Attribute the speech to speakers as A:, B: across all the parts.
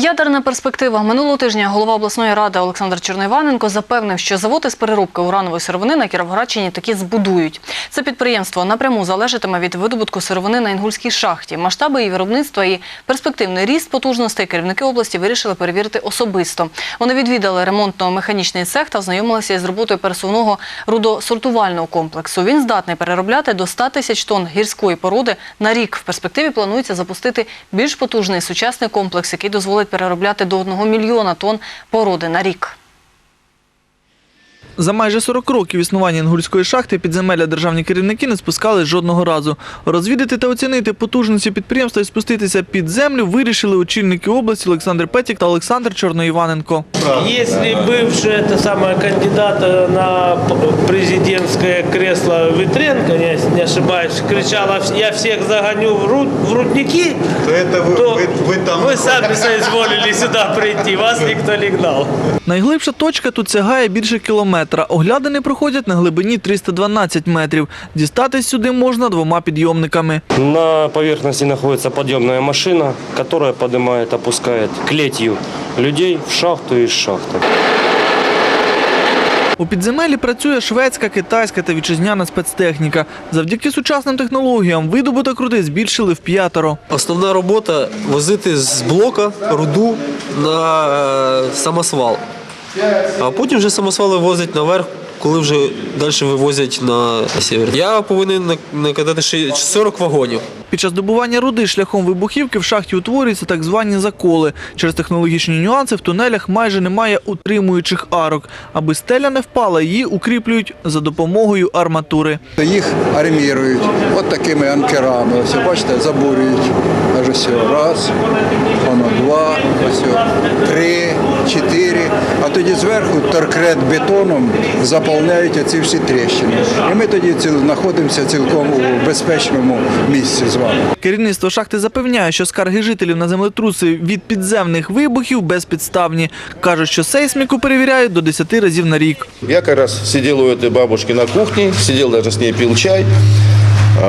A: Ядерна перспектива. Минулого тижня голова обласної ради Олександр Чорноїваненко запевнив, що завод із переробки уранової сировини на Кіровоградщині таки збудують. Це підприємство напряму залежатиме від видобутку сировини на Інгульській шахті. Масштаби її виробництва і перспективний ріст потужностей керівники області вирішили перевірити особисто. Вони відвідали ремонтно-механічний цех та ознайомилися із роботою пересувного рудосортувального комплексу. Він здатний переробляти до 100 тисяч тонн гірської породи на рік. В перспективі планується запустити більш потужний сучасний комплекс, який дозволить переробляти до 1 мільйона тонн породи на рік.
B: За майже 40 років існування інгульської шахти підземелля державні керівники не спускали жодного разу. Розвідати та оцінити потужності підприємства і спуститися під землю вирішили очільники області Олександр Петік та Олександр Чорноїваненко.
C: Если бывший это самое кандидат э, на п- президентское кресло Витренко, я не ошибаюсь, кричала «я всех загоню в, ру- в рудники»,
D: То это вы,
C: то
D: вы, вы там
C: вы сами соизволили сюда прийти, вас никто не гнал.
B: Найглибша точка тут сягає більше кілометра. Оглядини проходять на глибині 312 метрів. Дістатись сюди можна двома підйомниками.
E: На поверхности находится подъемная машина, которая поднимает, опускает клетью людей в шахту и из шахты.
B: У підземеллі працює шведська, китайська та вітчизняна спецтехніка. Завдяки сучасним технологіям видобуток руди збільшили в п'ятеро.
F: Основна робота возити з блока руду на е, самосвал. А потім вже самосвали возять наверх, коли вже далі вивозять на север. Я повинен на- накатати ще 40 вагонів.
B: Під час добування руди шляхом вибухівки в шахті утворюються так звані заколи. Через технологічні нюанси в тунелях майже немає утримуючих арок. Аби стеля не впала, її укріплюють за допомогою арматури.
D: їх армірують от такими анкерами. Ось бачите, забурюють. Аж ось раз, воно два, ось три, чотири. А тоді зверху торкрет бетоном заповняють оці всі тріщини. І ми тоді знаходимося цілком у безпечному місці з.
B: Керівництво шахти запевняє, що скарги жителів на землетруси від підземних вибухів безпідставні. Кажуть, що сейсміку перевіряють до 10 разів на рік.
G: Я якраз раз сидел у цієї бабушки на кухні, сидів навіть з нею пив чай.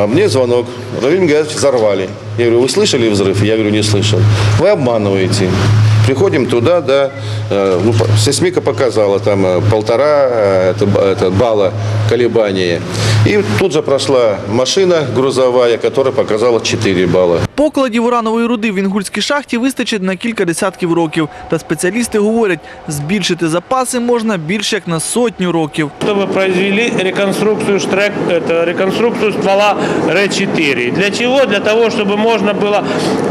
G: Мені звонок. Равиль говорит, взорвали. Я говорю, вы слышали взрыв? Я говорю, не слышал. Вы обманываете. Приходим туда, да, э, ну, по- сейсмика показала там э, полтора э, это, ба- это балла колебания. И тут же прошла машина грузовая, которая показала 4 балла.
B: Покладів уранової руди в інгульській шахті вистачить на кілька десятків років. Та спеціалісти говорять, збільшити запаси можна більше як на сотню років.
C: Чтобы произвели реконструкцию, штрек, это, реконструкцию ствола Р-4. Для чего? Для того, чтобы можно было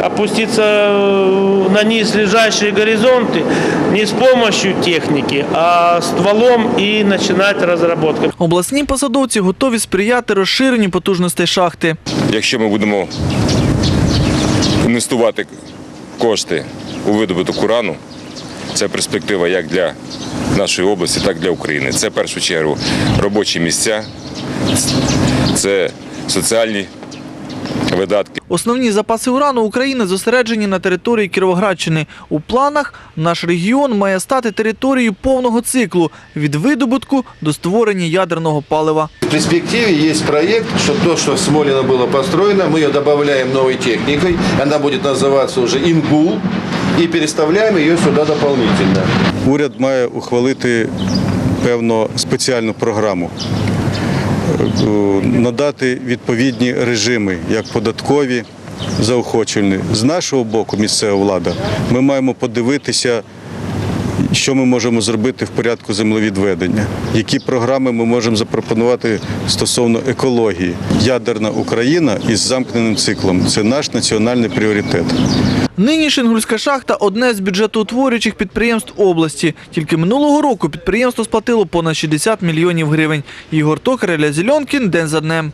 C: опуститься э, на низ лежащие горизонты не с помощью техники, а стволом и начинать разработку.
B: Обласні посадовці готові сприяти розширенню потужностей шахти.
H: Якщо ми будемо інвестувати кошти у видобуток урану, це перспектива як для нашої області, так і для України. Це в першу чергу робочі місця, це соціальні видатки.
B: Основні запаси урану України зосереджені на території Кіровоградщини. У планах наш регіон має стати територією повного циклу від видобутку до створення ядерного палива.
G: В перспективе есть проект, что то, что в Смолино было построено, мы ее добавляем новой техникой. Она будет называться уже «Ингул» и переставляем ее сюда дополнительно.
I: уряд має ухвалити певно спеціальну програму, е, надати відповідні режими, як податкові, заохочені. З нашого боку, місцева влада, ми маємо подивитися, що ми можемо зробити в порядку землевідведення, які програми ми можемо запропонувати стосовно екології. Ядерна Україна із замкненим циклом це наш національний пріоритет.
B: Нині Шингульська шахта – одне з бюджетоутворюючих підприємств області. Тільки минулого року підприємство сплатило понад 60 мільйонів гривень. Ігор Токар, Ілля Зільонкін. День за днем.